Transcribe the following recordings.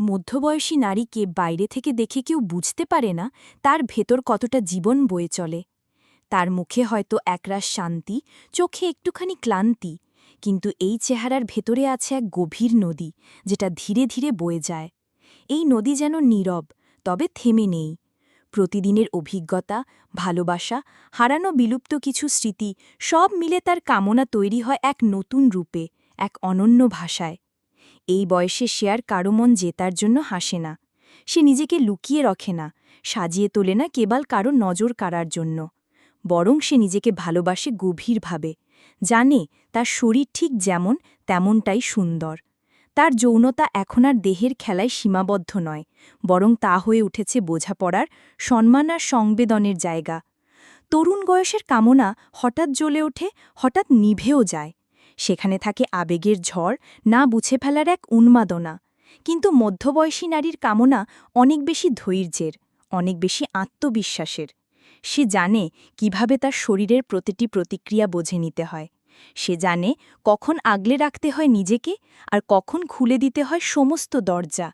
মধ্যবয়সী নারীকে বাইরে থেকে দেখে কেউ বুঝতে পারে না তার ভেতর কতটা জীবন বয়ে চলে। তার মুখে হয়তো একরাশ শান্তি, চোখে একটুখানি ক্লান্তি, কিন্তু এই চেহারার ভেতরে আছে এক গভীর নদী, যেটা ধীরে ধীরে বয়ে যায়। এই নদী যেন নীরব, তবে থেমে নেই। প্রতিদিনের অভিজ্ঞতা, ভালোবাসা, হারানো বিলুপ্ত কিছু স্মৃতি সব মিলে তার কামনা তৈরি হয় এক নতুন রূপে, এক অনন্য ভাষায়। এই বয়সে সে আর কারও মন জেতার জন্য হাসে না। সে নিজেকে লুকিয়ে রখে না, সাজিয়ে তোলে না কেবল কারও নজর কাড়ার জন্য। বরং সে নিজেকে ভালোবাসে গভীরভাবে, জানে তার শরীর ঠিক যেমন, তেমনটাই সুন্দর। তার যৌনতা এখন আর দেহের খেলায় সীমাবদ্ধ নয়, বরং তা হয়ে উঠেছে বোঝাপড়ার, সম্মান আর সংবেদনের জায়গা। তরুণ বয়সের কামনা হঠাৎ জ্বলে ওঠে, হঠাৎ নিভেও যায়। সেখানে থাকে আবেগের ঝড়, না বুঝে ফেলার এক উন্মাদনা। কিন্তু মধ্যবয়সী নারীর কামনা অনেক বেশি ধৈর্যের, অনেক বেশি আত্মবিশ্বাসের। সে জানে কীভাবে তার শরীরের প্রতিটি প্রতিক্রিয়া বোঝে নিতে হয়। সে জানে কখন আগলে রাখতে হয় নিজেকে আর কখন খুলে দিতে হয় সমস্ত দরজা।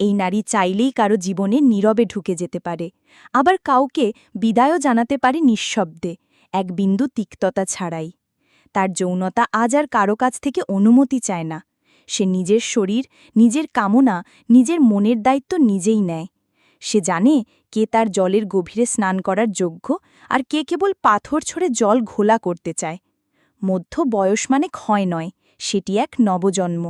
এই নারী চাইলেই কারও জীবনে নীরবে ঢুকে যেতে পারে, আবার কাউকে বিদায়ও জানাতে পারে নিঃশব্দে, এক বিন্দু তিক্ততা ছাড়াই। তার যৌনতা আজ আর কারও কাছ থেকে অনুমতি চায় না। সে নিজের শরীর, নিজের কামনা, নিজের মনের দায়িত্ব নিজেই নেয়। সে জানে কে তার জলের গভীরে স্নান করার যোগ্য আর কে কেবল পাথর ছড়ে জল ঘোলা করতে চায়। মধ্য বয়স মানে ক্ষয় নয়, সেটি এক নবজন্ম।